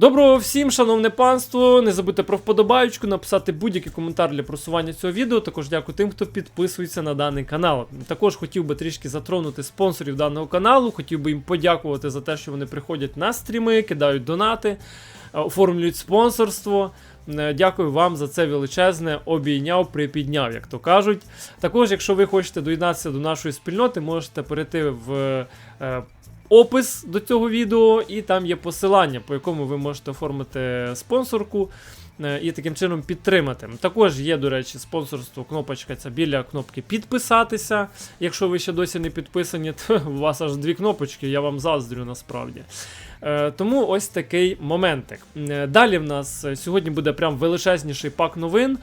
Доброго всім, шановне панство. Не забудьте про вподобаючку, написати будь-який коментар для просування цього відео. Також дякую тим, хто підписується на даний канал. Також хотів би трішки затронути спонсорів даного каналу. Хотів би їм подякувати за те, що вони приходять на стріми, кидають донати, е, оформлюють спонсорство. Е, Дякую вам за це величезне. Обійняв, припідняв, як то кажуть. Також, якщо ви хочете доєднатися до нашої спільноти, можете перейти в. Опис до цього відео, і там є посилання, по якому ви можете оформити спонсорку е, і таким чином підтримати. Також є, до речі, спонсорство, кнопочка ця біля кнопки підписатися. Якщо ви ще досі не підписані, то у вас аж дві кнопочки, я вам заздрю насправді. Е, Тому ось такий моментик. Е, Далі в нас е, сьогодні буде прям величезніший пак новин.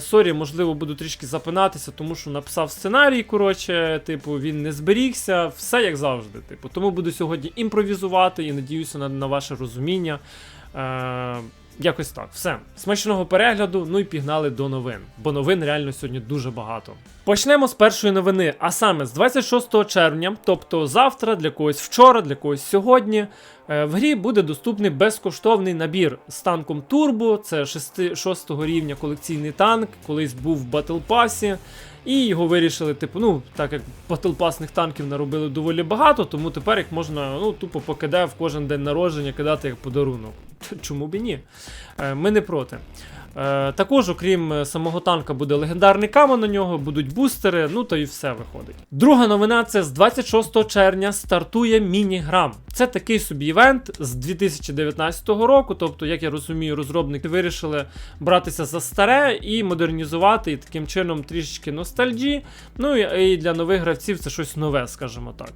Сорі, можливо, буду трішки запинатися, тому що написав сценарій. Коротше, типу, він не зберігся, все як завжди. Типу, тому буду сьогодні імпровізувати і надіюся на, на ваше розуміння. Якось так, все. Смачного перегляду, ну і пігнали до новин. Бо новин реально сьогодні дуже багато. Почнемо з першої новини, а саме з 26 червня, тобто завтра, для когось вчора, для когось сьогодні. е, В грі буде доступний безкоштовний набір з танком Турбо. Це 6 рівня колекційний танк, колись був в Battle Pass. І його вирішили, типу, ну, так як батлпасних танків наробили доволі багато, тому тепер їх можна ну, тупо покидає в кожен день народження кидати як подарунок. Чому б і ні? Е, Ми не проти. Е, Також, окрім е, самого танка, буде легендарний камень на нього, будуть бустери, ну то і все виходить. Друга новина це з 26 червня стартує міні-грам. Це такий собі івент з 2019 року. Тобто, як я розумію, розробники вирішили братися за старе і модернізувати, і таким чином трішечки ностальджі. Ну і для нових гравців це щось нове, скажімо так.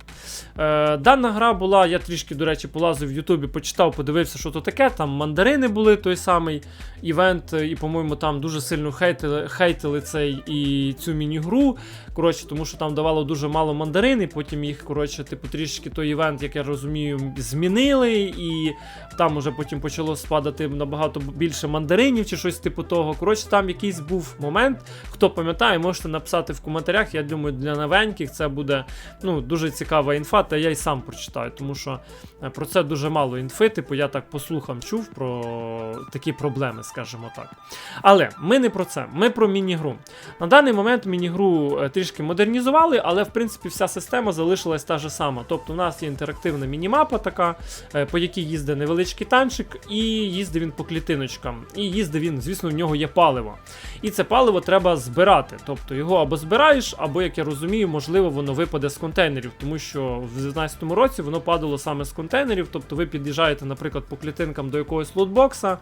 Е, Дана гра була, я трішки, до речі, полазив в Ютубі, почитав, подивився, що то таке. Там мандарини були той самий івент, і, по-моєму, там дуже сильно хейтили, хейтили цей і цю міні-гру. Коротше, тому що там давало дуже мало мандарин, і потім їх, коротше, типу, трішки той івент, як я розумію, змінили, і там уже потім почало спадати набагато більше мандаринів чи щось типу того. Коротше, там якийсь був момент. Хто пам'ятає, можете написати в коментарях. Я думаю, для новеньких це буде ну, дуже цікава інфа, та я й сам прочитаю, тому що е, про це дуже мало інфи. Типу, я так по слухам чув про такі проблеми, скажімо так. Але ми не про це, ми про міні-гру. На даний момент міні-гру е, трішки модернізували, але в принципі вся система залишилась та ж сама. Тобто, у нас є інтерактивна мінімапа така, е, по якій їздить невеличкий танчик, і їздить він по клітиночкам. І їздить він, звісно, в нього є паливо. І це паливо треба збирати. Тобто його або збираєш, або, як я розумію, можливо, воно випаде з контейнерів, тому що в 2019 році воно падало саме з контейнерів. Тобто ви під'їжджаєте, наприклад, по клітинкам до якогось лутбокса,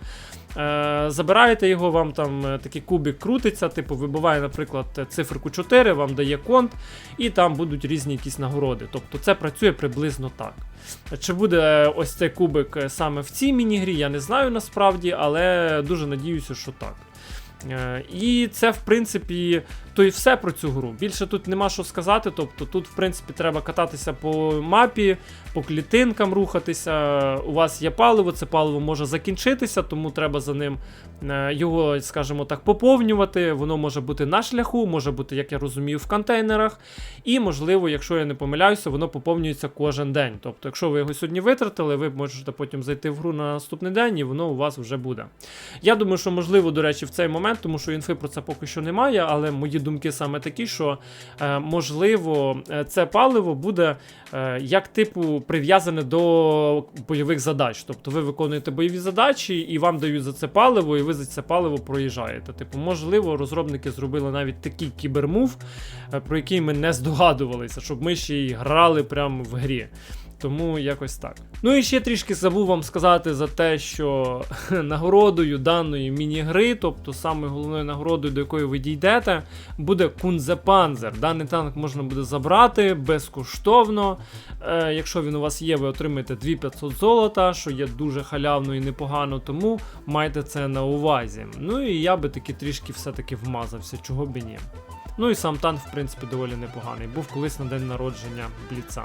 е, забираєте його, вам там е, такий кубик крутиться, типу вибиває, наприклад, циферку 4, вам дає конт, і там будуть різні якісь нагороди. Тобто це працює приблизно так. Чи буде ось цей кубик е, саме в цій міні-грі, я не знаю насправді, але дуже надіюся, що так. Е, І це, в принципі, то і все про цю гру. Більше тут нема що сказати. Тобто тут, в принципі, треба кататися по мапі, по клітинкам рухатися. У вас є паливо, це паливо може закінчитися, тому треба за ним е, його, скажімо так, поповнювати. Воно може бути на шляху, може бути, як я розумію, в контейнерах. І, можливо, якщо я не помиляюся, воно поповнюється кожен день. Тобто, якщо ви його сьогодні витратили, ви можете потім зайти в гру на наступний день, і воно у вас вже буде. Я думаю, що можливо, до речі, в цей момент, тому що інфи про це поки що немає, але мої думки саме такі, що е, можливо е, це паливо буде е, як типу прив'язане до бойових задач. Тобто ви виконуєте бойові задачі і вам дають за це паливо, і ви за це паливо проїжджаєте. Типу, можливо, розробники зробили навіть такий кібермув, про який ми не здогадувалися, щоб ми ще й грали прямо в грі. Тому якось так. Ну і ще трішки забув вам сказати за те, що нагородою даної міні-гри, тобто саме головною нагородою, до якої ви дійдете, буде Кунзепанзер. Даний танк можна буде забрати безкоштовно. Е, якщо він у вас є, ви отримаєте 2500 золота, що є дуже халявно і непогано, тому майте це на увазі. Ну і я би таки трішки все-таки вмазався, чого б і ні. Ну і сам танк, в принципі, доволі непоганий. Був колись на день народження Бліца.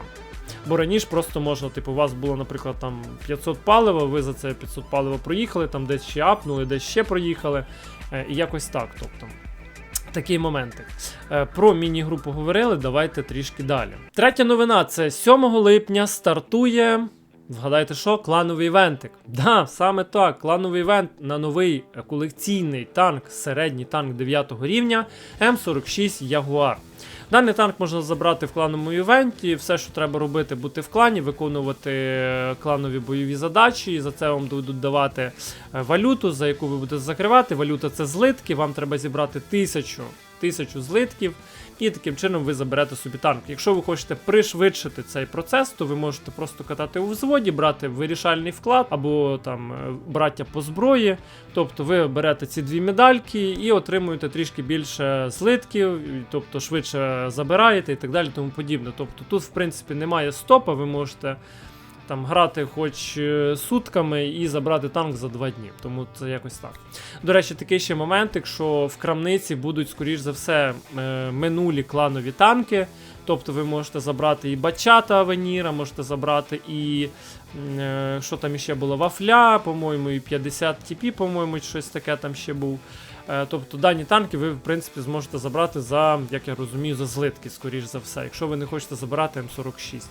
Бо раніше просто можна, типу, у вас було, наприклад, там 500 палива, ви за це 500 палива проїхали, там десь ще апнули, десь ще проїхали. е, І якось так. тобто. Такий моментик. Е, Про міні-гру поговорили, давайте трішки далі. Третя новина: це 7 липня стартує Вгадайте, що? Клановий івентик. Да, саме так, клановий івент на новий колекційний танк, середній танк 9 рівня М46 Ягуар. Даний танк можна забрати в клановому івенті. Все, що треба робити, бути в клані, виконувати е, кланові бойові задачі. І за це вам будуть давати е, валюту, за яку ви будете закривати. Валюта це злитки. Вам треба зібрати тисячу, тисячу злитків. І таким чином ви заберете собі танк. Якщо ви хочете пришвидшити цей процес, то ви можете просто катати у взводі, брати вирішальний вклад або там е, браття по зброї. Тобто ви берете ці дві медальки і отримуєте трішки більше злитків, тобто швидше забираєте і так далі, тому подібне. Тобто тут, в принципі, немає стопа, ви можете там грати хоч е, сутками і забрати танк за два дні. Тому це якось так. До речі, такий ще момент, якщо в крамниці будуть, скоріш за все, е, минулі кланові танки. Тобто ви можете забрати і бачата Авеніра, можете забрати і е, що там іще було, Вафля, по-моєму, і 50 TP, по-моєму, щось таке там ще був. Тобто дані танки ви, в принципі, зможете забрати за, як я розумію, за злитки, скоріш за все, якщо ви не хочете забирати М46.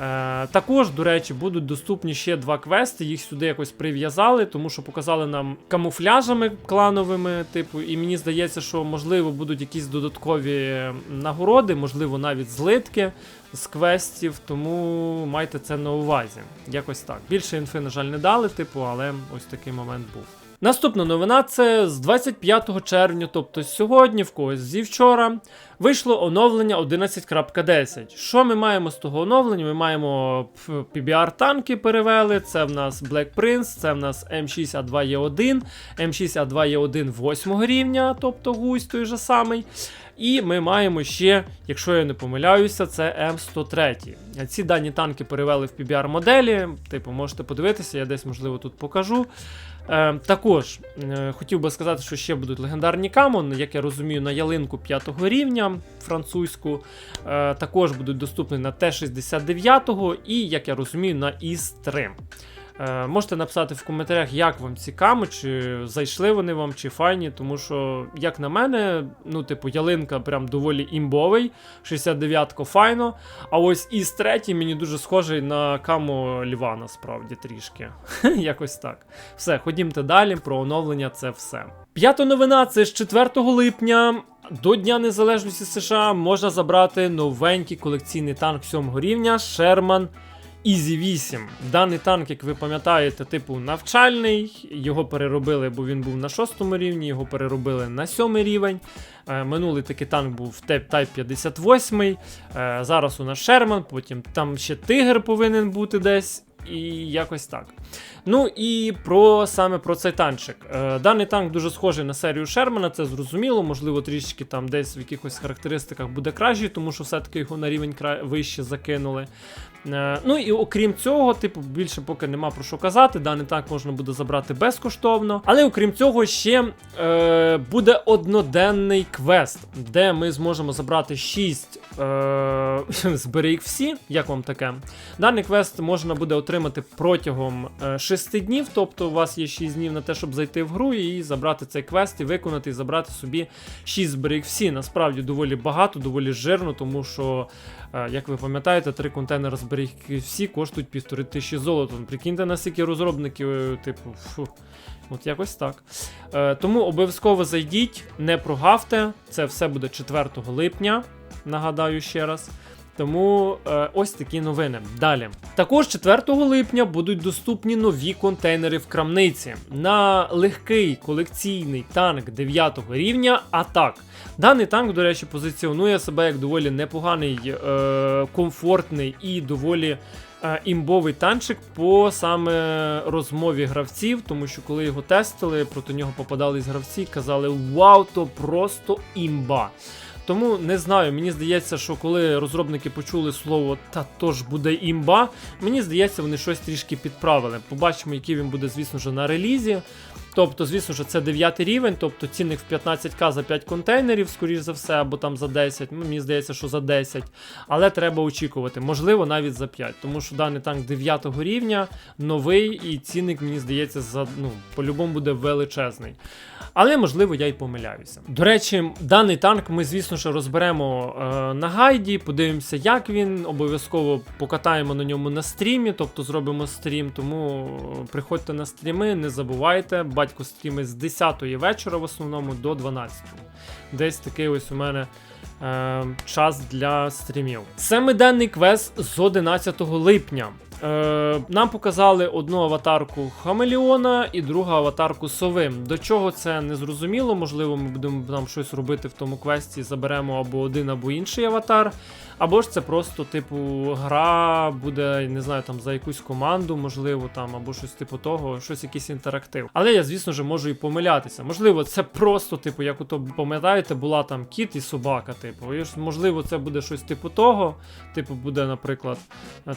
Е, також, до речі, будуть доступні ще два квести. Їх сюди якось прив'язали, тому що показали нам камуфляжами клановими, типу, і мені здається, що можливо будуть якісь додаткові нагороди, можливо, навіть злитки з квестів, тому майте це на увазі. Якось так. Більше інфи, на жаль, не дали, типу, але ось такий момент був. Наступна новина це з 25 червня, тобто сьогодні, в когось зі вчора, вийшло оновлення 11.10. Що ми маємо з того оновлення? Ми маємо PBR танки перевели. Це в нас Black Prince, це в нас M6A2E1, M6A2E1 8 рівня, тобто гусь той же самий. І ми маємо ще, якщо я не помиляюся, це М103. Ці дані танки перевели в PBR моделі. Типу, можете подивитися, я десь можливо тут покажу. Е, також е, хотів би сказати, що ще будуть легендарні камон, як я розумію, на ялинку 5 рівня французьку. Е, також будуть доступні на Т-69 і, як я розумію, на ІС-3. Е, можете написати в коментарях, як вам ці ками, чи зайшли вони вам, чи файні, тому що, як на мене, ну, типу, ялинка прям доволі імбовий, 69-ко файно. А ось із третій мені дуже схожий на камо Льва, насправді, трішки. Якось так. Все, ходімте далі, про оновлення це все. П'ята новина це з 4 липня. До Дня Незалежності США можна забрати новенький колекційний танк 7 рівня Sherman Easy 8. Даний танк, як ви пам'ятаєте, типу навчальний. Його переробили, бо він був на 6 рівні, його переробили на 7 рівень. Е, Минулий такий танк був Type 58. Е, Зараз у нас Шерман, потім там ще Тигр повинен бути десь. І якось так. Ну і про саме про цей танчик. Е, даний танк дуже схожий на серію Шермана, це зрозуміло. Можливо, трішки там десь в якихось характеристиках буде кращий, тому що все-таки його на рівень вище закинули. Е, ну і окрім цього, типу, більше поки нема про що казати. Даний танк можна буде забрати безкоштовно. Але окрім цього, ще е, буде одноденний квест, де ми зможемо забрати 6 е, збери їх всі. Як вам таке? Даний квест можна буде отримати протягом е, 6 днів, тобто у вас є 6 днів на те, щоб зайти в гру і забрати цей квест, і виконати, і забрати собі 6 зберіг всі. Насправді доволі багато, доволі жирно, тому що, е, як ви пам'ятаєте, три контейнери зберіг всі коштують півтори тисячі золота. Ну, Прикиньте, наскільки розробників, е, типу, фу. От якось так. Е, тому обов'язково зайдіть, не прогавте. Це все буде 4 липня. Нагадаю ще раз. Тому е, ось такі новини. Далі. Також 4 липня будуть доступні нові контейнери в крамниці на легкий колекційний танк 9 рівня Атак. Даний танк, до речі, позиціонує себе як доволі непоганий, е, комфортний і доволі. е, Імбовий танчик по саме розмові гравців, тому що коли його тестили, проти нього попадались гравці, казали: Вау, то просто імба. Тому не знаю, мені здається, що коли розробники почули слово та то ж буде імба, мені здається, вони щось трішки підправили. Побачимо, який він буде, звісно ж, на релізі. Тобто, звісно ж, це 9 рівень, тобто цінник в 15к за 5 контейнерів, скоріш за все, або там за 10. Ну, мені здається, що за 10. Але треба очікувати, можливо, навіть за 5. Тому що даний танк 9 рівня, новий, і цінник, мені здається, за ну, по-любому буде величезний. Але можливо я й помиляюся. До речі, даний танк ми, звісно ж, розберемо е, на гайді, подивимося, як він. Обов'язково покатаємо на ньому на стрімі, тобто зробимо стрім. Тому е, приходьте на стріми, не забувайте. Батько стріми з 10 вечора в основному до 12. Десь такий ось у мене. Е, час для стрімів. Семиденний квест з 11 липня. Е, нам показали одну аватарку Хамелеона і другу аватарку Сови. До чого це не зрозуміло. Можливо, ми будемо там щось робити в тому квесті, заберемо або один, або інший аватар. Або ж це просто, типу, гра буде, не знаю, там за якусь команду, можливо, там, або щось типу того, щось якийсь інтерактив. Але я, звісно ж, можу і помилятися. Можливо, це просто, типу, як ото пам'ятаєте, була там кіт і собака, типу. І можливо, це буде щось типу того. Типу, буде, наприклад,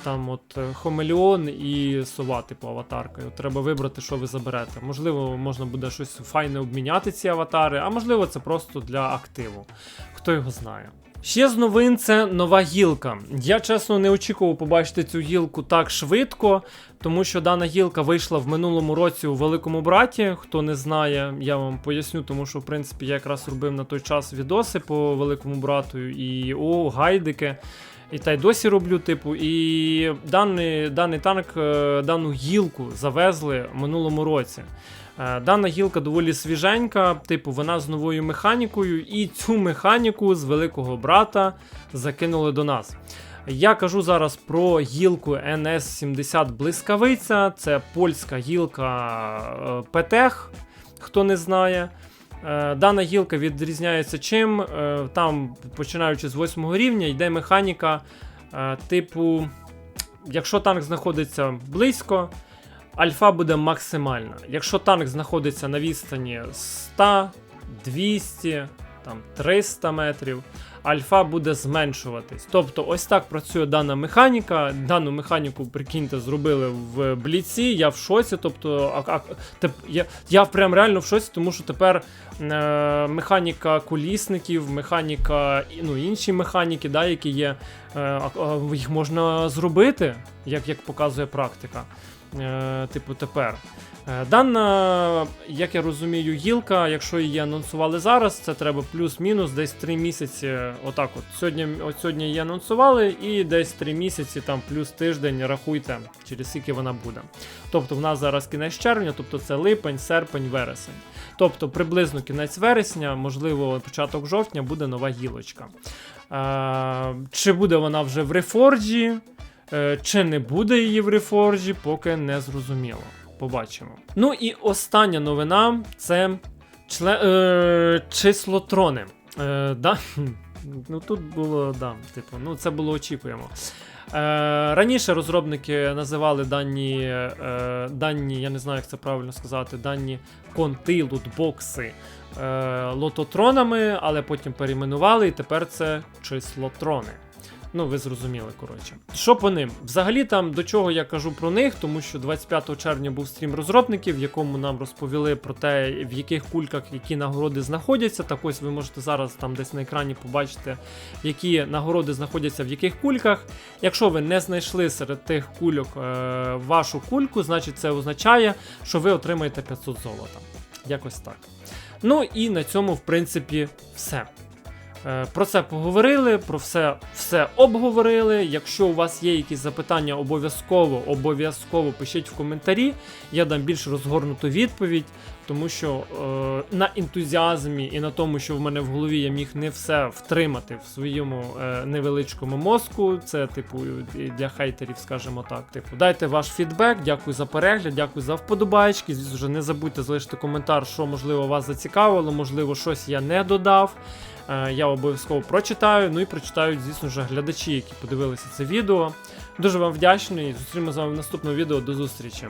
там от е, і сова, типу, от треба вибрати, що ви заберете. Можливо, можна буде щось файне обміняти ці аватари, а можливо, це просто для активу. Хто його знає. Ще з новин це нова гілка. Я чесно не очікував побачити цю гілку так швидко, тому що дана гілка вийшла в минулому році у великому браті. Хто не знає, я вам поясню, тому що в принципі я якраз робив на той час відоси по великому брату і о, гайдики. І та й досі роблю, типу, і даний, даний танк, е, дану гілку завезли в минулому році. Е, Дана гілка доволі свіженька, типу, вона з новою механікою, і цю механіку з великого брата закинули до нас. Я кажу зараз про гілку NS70 Блискавиця. Це польська гілка е, Петех, хто не знає. Е, Дана гілка відрізняється чим. Там, починаючи з 8 рівня, йде механіка, типу, якщо танк знаходиться близько, альфа буде максимальна. Якщо танк знаходиться на відстані 100, 200, там 300 метрів, альфа буде зменшуватись. Тобто, ось так працює дана механіка. Дану механіку, прикиньте, зробили в бліці. Я в шоці. Тобто, а, а, теп, я, я прям реально в шоці, тому що тепер е, механіка колісників, механіка ну, інші механіки, да, які є, е, а, їх можна зробити, як, як показує практика. Е, типу, тепер. Е, Дана, як я розумію, гілка, якщо її анонсували зараз, це треба плюс-мінус десь 3 місяці. Отак от. Сьогодні, от сьогодні її анонсували, і десь 3 місяці, там плюс тиждень, рахуйте, через скільки вона буде. Тобто в нас зараз кінець червня, тобто це липень, серпень, вересень. Тобто приблизно кінець вересня, можливо, початок жовтня буде нова гілочка. Е, чи буде вона вже в рефорджі? Е, Чи не буде її в рефорджі, поки не зрозуміло. Побачимо. Ну і остання новина це чле... е, числотрони. Е, да? Ну тут було, да, типу, ну це було очікуємо. Е, раніше розробники називали дані, е, дані, я не знаю, як це правильно сказати, дані конти, лутбокси е, лототронами, але потім перейменували, і тепер це числотрони. Ну, ви зрозуміли, коротше. Що по ним? Взагалі, там до чого я кажу про них, тому що 25 червня був стрім розробників, в якому нам розповіли про те, в яких кульках які нагороди знаходяться. Так ось ви можете зараз там десь на екрані побачити, які нагороди знаходяться в яких кульках. Якщо ви не знайшли серед тих кульок е, вашу кульку, значить це означає, що ви отримаєте 500 золота. Якось так. Ну і на цьому, в принципі, все. Е, Про це поговорили, про все, все обговорили. Якщо у вас є якісь запитання, обов'язково обов'язково пишіть в коментарі. Я дам більш розгорнуту відповідь, тому що е, на ентузіазмі і на тому, що в мене в голові я міг не все втримати в своєму е, невеличкому мозку. Це, типу, для хейтерів, скажімо так. Типу, дайте ваш фідбек, дякую за перегляд, дякую за вподобайки. Звісно, не забудьте залишити коментар, що можливо вас зацікавило, можливо, щось я не додав. Е, Я обов'язково прочитаю. Ну і прочитають, звісно ж, глядачі, які подивилися це відео. Дуже вам вдячний. Зустрінемо з вами в наступному відео. До зустрічі.